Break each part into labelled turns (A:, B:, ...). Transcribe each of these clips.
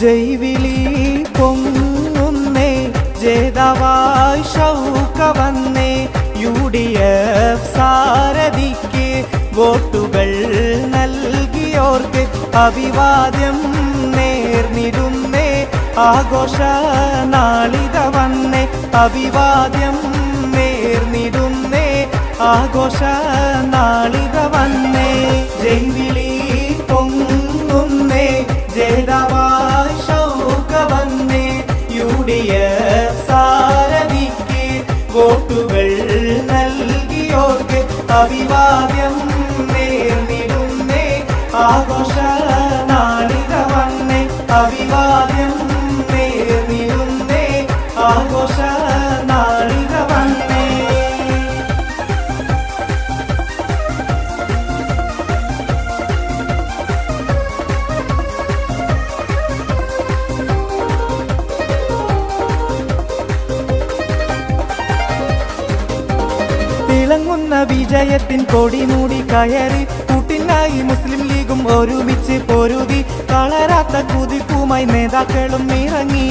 A: ജൈവിളി പൊങ്ങുന്നേ ജേതാവായി Shawka വന്നേ U D F സാരഥിക്ക് വോട്ടുകൾ നൽകിയോർക്ക് അഭിവാദ്യം നേർന്നിരുന്നേ ആഘോഷ നാളിത വന്നേ അഭിവാദ്യം നേർന്നിരുന്നേ ആഘോഷ നാളിത വന്നേ ജൈവിളി അഭിവാദ്യം നേർന്നിടുന്നേ. ആഘോഷ നാളിക വന്നേ. അഭിവാദ്യം നേർന്നിടുന്നേ. ആഘോഷ തിളങ്ങുന്ന വിജയത്തിൻ കൊടി മൂടി കയറി കൂട്ടിനായി മുസ്ലിം ലീഗും ഒരുമിച്ച് പൊരുതി കളരാത്ത കുതിപ്പുമായി നേതാക്കളും ഇറങ്ങി.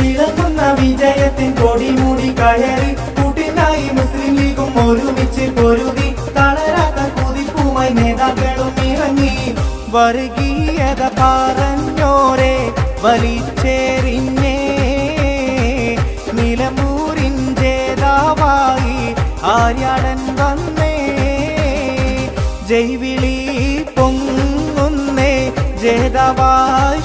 A: തിളങ്ങുന്ന വിജയത്തിൻ കൊടിമൂടി കയറി കൂട്ടിനായി മുസ്ലിം ലീഗും ഒരുമിച്ച് പൊരുതി കളരാത്ത കുതിപ്പുമായി നേതാക്കളും ഇറങ്ങി. വർഗീയത പറഞ്ഞോരെ വലിച്ചേറിഞ്ഞേ. നിലമ്പൂരിൻ ജേതാവായി ആര്യാടൻ വന്നേ. ജൈവിളി പൊങ്ങുന്നേ ജേതാവായി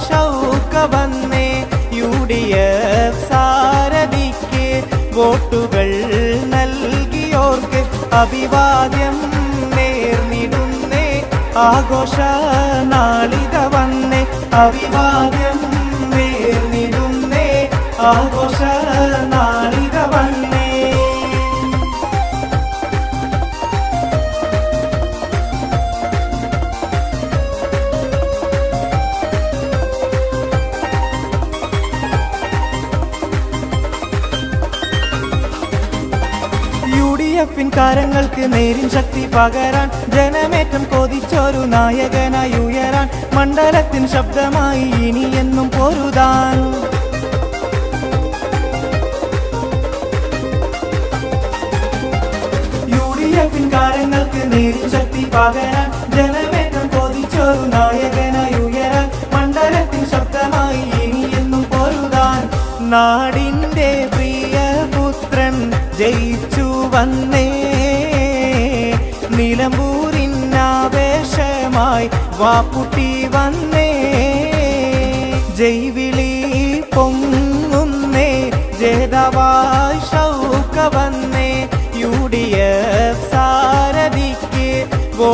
A: വന്നേ. യു ഡി എഫ് സാരഥിക്ക് വോട്ടുകൾ നൽകിയോർക്ക് അഭിവാദ്യം നേർന്നിടുന്നേ. ആഘോഷ നാളിത വന്നേ അഭിവാദ്യം ആഘോഷ നാളിക വന്നേ എഫിൻ കാരങ്ങൾക്ക് നേരിൻ ശക്തി പകരാൻ ജനമേറ്റം കൊതിച്ചൊരു നായകനായി ഉയരാൻ മണ്ഡലത്തിൻ ശബ്ദമായി ഇനിയെന്നും പൊരുതാൻ. പകരാൻ ജനമേറ്റം കൊതിച്ചൊരു നായകനായി ഉയരാൻ മണ്ഡലത്തിൽ ശബ്ദമായി ഇനിയെന്നും പൊരുതാൻ നാടിന്റെ പ്രിയപുത്രൻ ജയിച്ചു വന്നേ. നിലമ്പൂരിനാവേശമായി വാപ്പുട്ടി വന്നേ. ജൈവിളി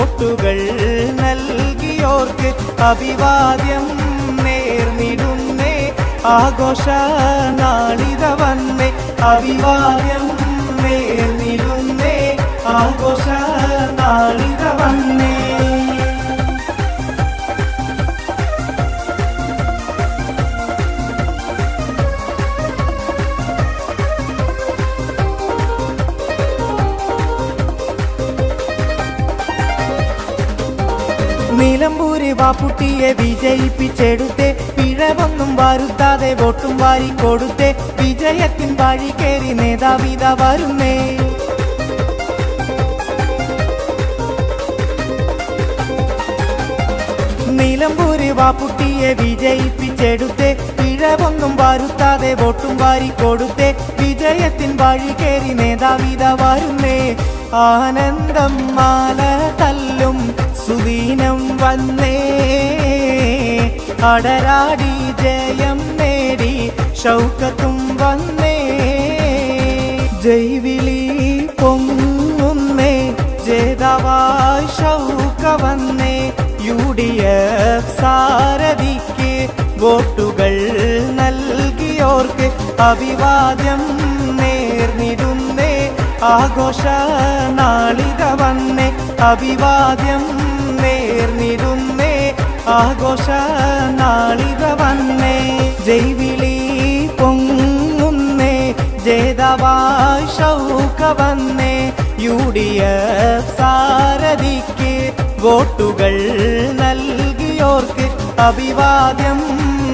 A: വോട്ടുകൾ നൽകിയോർക്ക് അഭിവാദ്യം നേർന്നിടുന്നേ. ആഘോഷ നാളിത വന്നേ അഭിവാദ്യം നേർന്നിടുന്നേ. ആഘോഷ നാളിത വന്നേ നിലമ്പൂര് വാപ്പുട്ടിയെ വിജയിപ്പിച്ചെടുത്തേ. പിഴവൊന്നും വരുത്താതെ വോട്ടും വാരി കൊടുത്തേ. വിജയത്തിൻ വഴി കയറി നേതാവിത വരുന്നേ. നിലമ്പൂര് വാപ്പുട്ടിയെ വിജയിപ്പിച്ചെടുത്തേ. പിഴവൊന്നും വരുത്താതെ വോട്ടും വാരി കൊടുത്തേ. വിജയത്തിൻ വഴി കയറി നേതാവിത വരുന്നേ. ആനന്ദം മാല തല്ലും. സുദീനം വന്നേ. അടരാടി ജയം നേടി ഷൗക്കത്തും വന്നേ. ജൈവിളി പൊങ്ങുന്നേ ജേതാവായി ഷൗക്ക വന്നേ. യു ഡി എഫ് സാരഥിക്ക് വോട്ടുകൾ നൽകിയോർക്ക് അഭിവാദ്യം നേർന്നിടുന്നേ. ആഘോഷ നാളിക വന്നേ അഭിവാദ്യം ആഘോഷ നാളിക വന്നേ ജൈവിളി പൊങ്ങുന്നേ ജേതാവായി വന്നേ യു ഡി എഫ് സാരഥിക്ക് വോട്ടുകൾ നൽകിയോർക്ക് അഭിവാദ്യം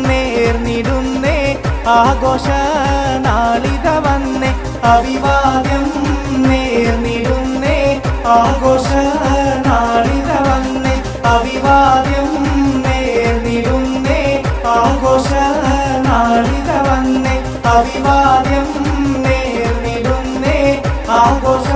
A: നേർന്നിടുന്നേ ആഘോഷ നാളിക വന്നേ അഭിവാദ്യം നേർന്നിടുന്നേ ആഘോഷ നാളിക വന്നേ അഭിവാദ്യം അഭിവാദ്യം നേർന്നിടുന്നേ. ആഘോഷ